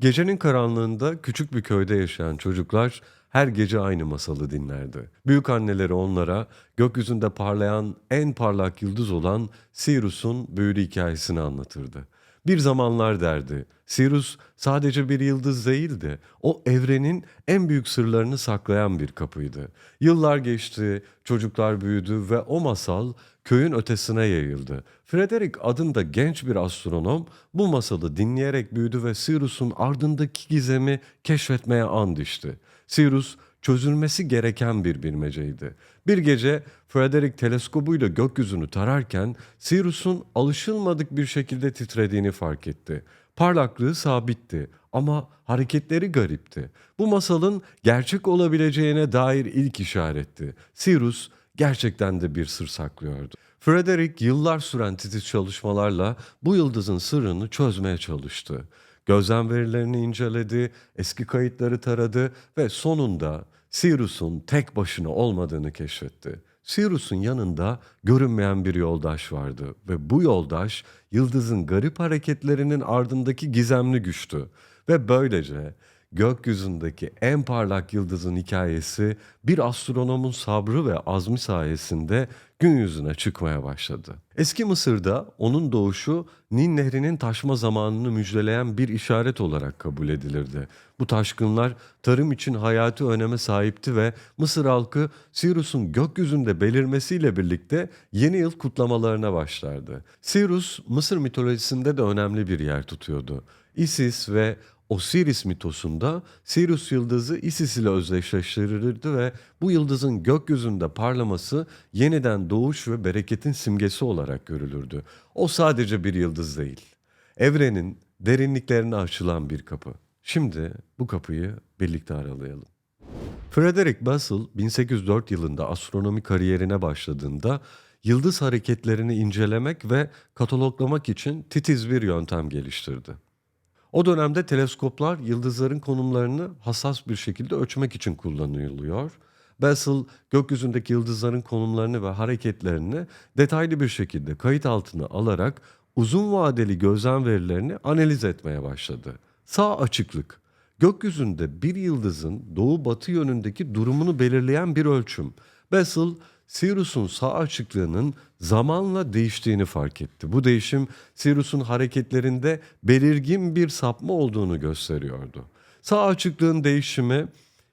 Gecenin karanlığında küçük bir köyde yaşayan çocuklar her gece aynı masalı dinlerdi. Büyük anneleri onlara gökyüzünde parlayan en parlak yıldız olan Sirius'un büyülü hikayesini anlatırdı. Bir zamanlar derdi, Sirius sadece bir yıldız değildi, o evrenin en büyük sırlarını saklayan bir kapıydı. Yıllar geçti, çocuklar büyüdü ve o masal köyün ötesine yayıldı. Frederick adında genç bir astronom bu masalı dinleyerek büyüdü ve Sirius'un ardındaki gizemi keşfetmeye and içti. Sirius çözülmesi gereken bir bilmeceydi. Bir gece Frederick teleskobuyla gökyüzünü tararken Sirius'un alışılmadık bir şekilde titrediğini fark etti. Parlaklığı sabitti ama hareketleri garipti. Bu masalın gerçek olabileceğine dair ilk işaretti. Sirius gerçekten de bir sır saklıyordu. Frederick yıllar süren titiz çalışmalarla bu yıldızın sırrını çözmeye çalıştı. Gözlem verilerini inceledi, eski kayıtları taradı ve sonunda Sirius'un tek başına olmadığını keşfetti. Sirius'un yanında görünmeyen bir yoldaş vardı ve bu yoldaş yıldızın garip hareketlerinin ardındaki gizemli güçtü ve böylece gökyüzündeki en parlak yıldızın hikayesi bir astronomun sabrı ve azmi sayesinde gün yüzüne çıkmaya başladı. Eski Mısır'da onun doğuşu Nil Nehri'nin taşma zamanını müjdeleyen bir işaret olarak kabul edilirdi. Bu taşkınlar tarım için hayati öneme sahipti ve Mısır halkı Sirius'un gökyüzünde belirmesiyle birlikte yeni yıl kutlamalarına başlardı. Sirius Mısır mitolojisinde de önemli bir yer tutuyordu. Isis ve Osiris mitosunda Sirius yıldızı Isis ile özdeşleştirilirdi ve bu yıldızın gökyüzünde parlaması yeniden doğuş ve bereketin simgesi olarak görülürdü. O sadece bir yıldız değil. Evrenin derinliklerine açılan bir kapı. Şimdi bu kapıyı birlikte aralayalım. Frederick Bessel 1804 yılında astronomi kariyerine başladığında yıldız hareketlerini incelemek ve kataloglamak için titiz bir yöntem geliştirdi. O dönemde teleskoplar yıldızların konumlarını hassas bir şekilde ölçmek için kullanılıyor. Bessel gökyüzündeki yıldızların konumlarını ve hareketlerini detaylı bir şekilde kayıt altına alarak uzun vadeli gözlem verilerini analiz etmeye başladı. Sağ açıklık gökyüzünde bir yıldızın doğu batı yönündeki durumunu belirleyen bir ölçüm. Bessel Sirius'un sağ açıklığının zamanla değiştiğini fark etti. Bu değişim Sirius'un hareketlerinde belirgin bir sapma olduğunu gösteriyordu. Sağ açıklığın değişimi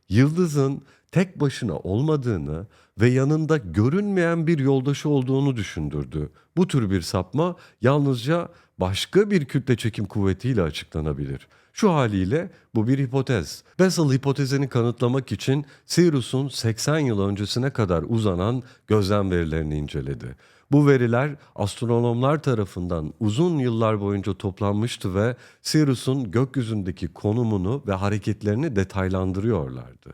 yıldızın tek başına olmadığını ve yanında görünmeyen bir yoldaşı olduğunu düşündürdü. Bu tür bir sapma yalnızca başka bir kütle çekim kuvvetiyle açıklanabilir. Şu haliyle bu bir hipotez. Bessel hipotezini kanıtlamak için Sirius'un 80 yıl öncesine kadar uzanan gözlem verilerini inceledi. Bu veriler astronomlar tarafından uzun yıllar boyunca toplanmıştı ve Sirius'un gökyüzündeki konumunu ve hareketlerini detaylandırıyorlardı.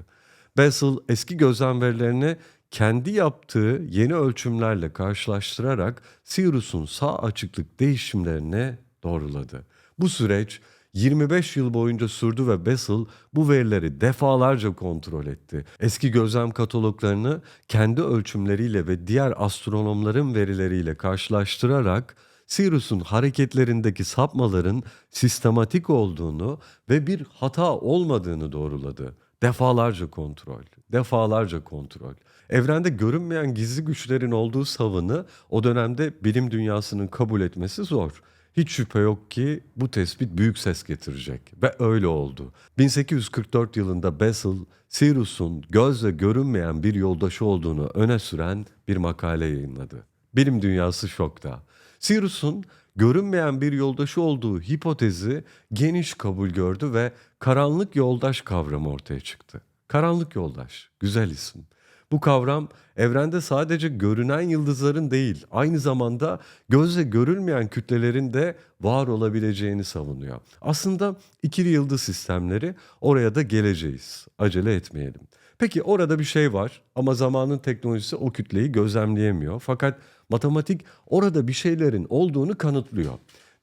Bessel eski gözlem verilerini kendi yaptığı yeni ölçümlerle karşılaştırarak Sirius'un sağ açıklık değişimlerini doğruladı. Bu süreç 25 yıl boyunca sürdü ve Bessel bu verileri defalarca kontrol etti. Eski gözlem kataloglarını kendi ölçümleriyle ve diğer astronomların verileriyle karşılaştırarak Sirius'un hareketlerindeki sapmaların sistematik olduğunu ve bir hata olmadığını doğruladı. Defalarca kontrol, defalarca kontrol. Evrende görünmeyen gizli güçlerin olduğu savını o dönemde bilim dünyasının kabul etmesi zor. Hiç şüphe yok ki bu tespit büyük ses getirecek ve öyle oldu. 1844 yılında Bessel, Sirius'un gözle görünmeyen bir yoldaşı olduğunu öne süren bir makale yayınladı. Bilim dünyası şokta. Sirius'un görünmeyen bir yoldaşı olduğu hipotezi geniş kabul gördü ve karanlık yoldaş kavramı ortaya çıktı. Karanlık yoldaş, güzel isim. Bu kavram evrende sadece görünen yıldızların değil, aynı zamanda gözle görülmeyen kütlelerin de var olabileceğini savunuyor. Aslında ikili yıldız sistemleri oraya da geleceğiz. Acele etmeyelim. Peki orada bir şey var ama zamanın teknolojisi o kütleyi gözlemleyemiyor. Fakat matematik orada bir şeylerin olduğunu kanıtlıyor.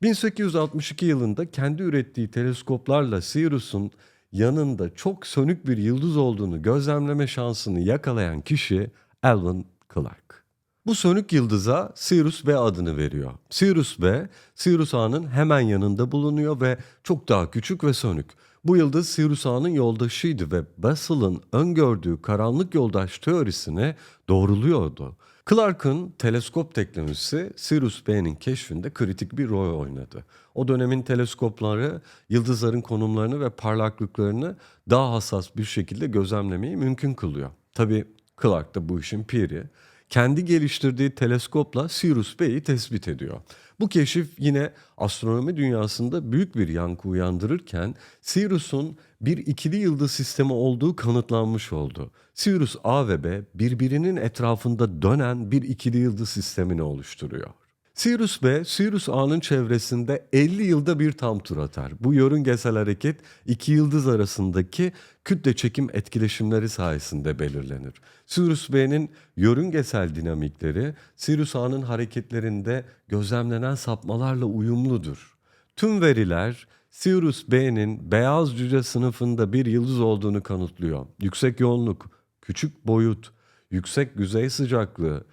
1862 yılında kendi ürettiği teleskoplarla Sirius'un yanında çok sönük bir yıldız olduğunu gözlemleme şansını yakalayan kişi Alvin Clark. Bu sönük yıldıza Sirius B adını veriyor. Sirius B, Sirius A'nın hemen yanında bulunuyor ve çok daha küçük ve sönük. Bu yıldız Sirius A'nın yoldaşıydı ve Bessel'ın öngördüğü karanlık yoldaş teorisini doğruluyordu. Clark'ın teleskop teknolojisi Sirius B'nin keşfinde kritik bir rol oynadı. O dönemin teleskopları yıldızların konumlarını ve parlaklıklarını daha hassas bir şekilde gözlemlemeyi mümkün kılıyor. Tabii Clark da bu işin piri. Kendi geliştirdiği teleskopla Sirius B'yi tespit ediyor. Bu keşif yine astronomi dünyasında büyük bir yankı uyandırırken Sirius'un bir ikili yıldız sistemi olduğu kanıtlanmış oldu. Sirius A ve B birbirinin etrafında dönen bir ikili yıldız sistemini oluşturuyor. Sirius B, Sirius A'nın çevresinde 50 yılda bir tam tur atar. Bu yörüngesel hareket iki yıldız arasındaki kütle çekim etkileşimleri sayesinde belirlenir. Sirius B'nin yörüngesel dinamikleri Sirius A'nın hareketlerinde gözlemlenen sapmalarla uyumludur. Tüm veriler Sirius B'nin beyaz cüce sınıfında bir yıldız olduğunu kanıtlıyor. Yüksek yoğunluk, küçük boyut, yüksek yüzey sıcaklığı,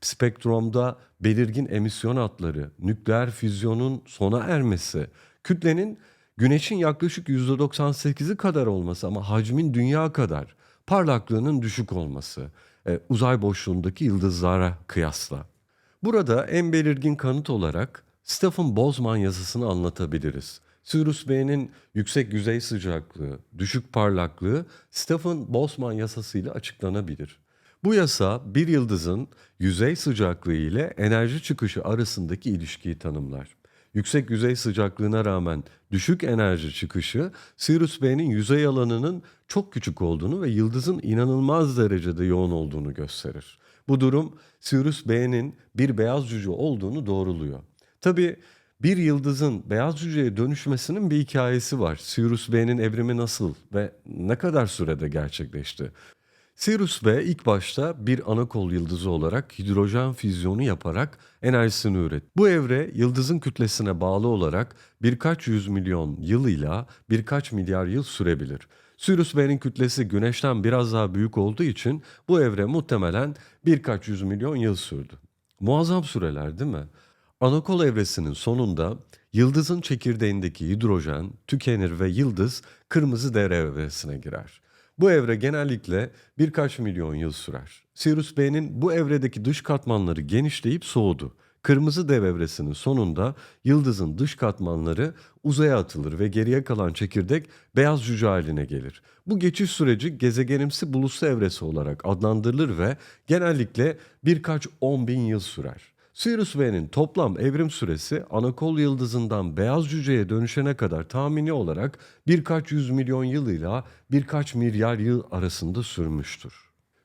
spektrumda belirgin emisyon hatları, nükleer füzyonun sona ermesi, kütlenin Güneşin yaklaşık %98'i kadar olması ama hacmin dünya kadar, parlaklığının düşük olması, e, uzay boşluğundaki yıldızlara kıyasla. Burada en belirgin kanıt olarak Stephen Boltzmann yazısını anlatabiliriz. Sirius B'nin yüksek yüzey sıcaklığı, düşük parlaklığı Stephen Boltzmann yasasıyla açıklanabilir. Bu yasa bir yıldızın yüzey sıcaklığı ile enerji çıkışı arasındaki ilişkiyi tanımlar. Yüksek yüzey sıcaklığına rağmen düşük enerji çıkışı Sirius B'nin yüzey alanının çok küçük olduğunu ve yıldızın inanılmaz derecede yoğun olduğunu gösterir. Bu durum Sirius B'nin bir beyaz cüce olduğunu doğruluyor. Tabi bir yıldızın beyaz cüceye dönüşmesinin bir hikayesi var. Sirius B'nin evrimi nasıl ve ne kadar sürede gerçekleşti? Sirius B ilk başta bir anakol yıldızı olarak hidrojen füzyonu yaparak enerjisini üretti. Bu evre yıldızın kütlesine bağlı olarak birkaç yüz milyon yılıyla birkaç milyar yıl sürebilir. Sirius B'nin kütlesi Güneş'ten biraz daha büyük olduğu için bu evre muhtemelen birkaç yüz milyon yıl sürdü. Muazzam süreler değil mi? Anakol evresinin sonunda yıldızın çekirdeğindeki hidrojen tükenir ve yıldız kırmızı dere evresine girer. Bu evre genellikle birkaç milyon yıl sürer. Sirius B'nin bu evredeki dış katmanları genişleyip soğudu. Kırmızı dev evresinin sonunda yıldızın dış katmanları uzaya atılır ve geriye kalan çekirdek beyaz cüce haline gelir. Bu geçiş süreci gezegenimsi bulusu evresi olarak adlandırılır ve genellikle birkaç on bin yıl sürer. Sirius B'nin toplam evrim süresi anakol yıldızından beyaz cüceye dönüşene kadar tahmini olarak birkaç yüz milyon yılıyla birkaç milyar yıl arasında sürmüştür.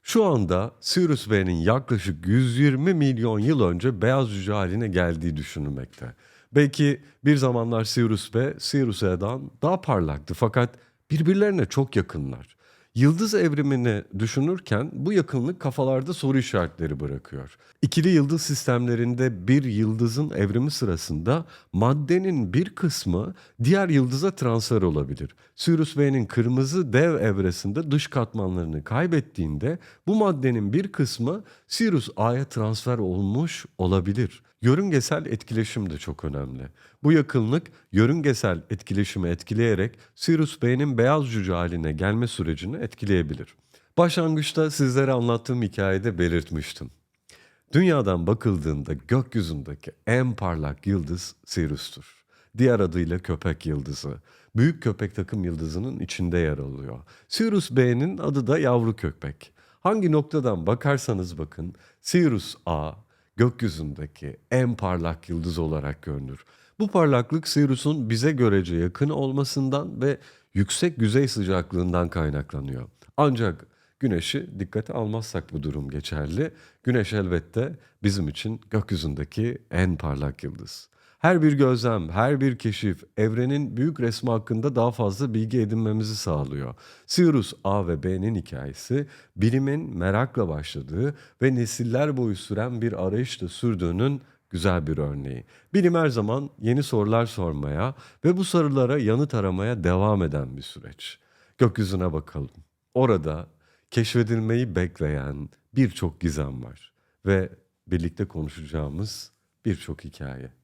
Şu anda Sirius B'nin yaklaşık 120 milyon yıl önce beyaz cüce haline geldiği düşünülmekte. Belki bir zamanlar Sirius B, Sirius A'dan daha parlaktı fakat birbirlerine çok yakınlar. Yıldız evrimini düşünürken bu yakınlık kafalarda soru işaretleri bırakıyor. İkili yıldız sistemlerinde bir yıldızın evrimi sırasında maddenin bir kısmı diğer yıldıza transfer olabilir. Sirius B'nin kırmızı dev evresinde dış katmanlarını kaybettiğinde bu maddenin bir kısmı Sirius A'ya transfer olmuş olabilir. Yörüngesel etkileşim de çok önemli. Bu yakınlık yörüngesel etkileşimi etkileyerek Sirius B'nin beyaz cüce haline gelme sürecini etkileyebilir. Başlangıçta sizlere anlattığım hikayede belirtmiştim. Dünyadan bakıldığında gökyüzündeki en parlak yıldız Sirius'tur. Diğer adıyla köpek yıldızı. Büyük köpek takım yıldızının içinde yer alıyor. Sirius B'nin adı da yavru köpek. Hangi noktadan bakarsanız bakın Sirius A gökyüzündeki en parlak yıldız olarak görünür. Bu parlaklık Sirius'un bize görece yakın olmasından ve yüksek yüzey sıcaklığından kaynaklanıyor. Ancak Güneş'i dikkate almazsak bu durum geçerli. Güneş elbette bizim için gökyüzündeki en parlak yıldız. Her bir gözlem, her bir keşif evrenin büyük resmi hakkında daha fazla bilgi edinmemizi sağlıyor. Sirius A ve B'nin hikayesi bilimin merakla başladığı ve nesiller boyu süren bir arayışla sürdüğünün güzel bir örneği. Bilim her zaman yeni sorular sormaya ve bu sorulara yanıt aramaya devam eden bir süreç. Gökyüzüne bakalım. Orada keşfedilmeyi bekleyen birçok gizem var ve birlikte konuşacağımız birçok hikaye.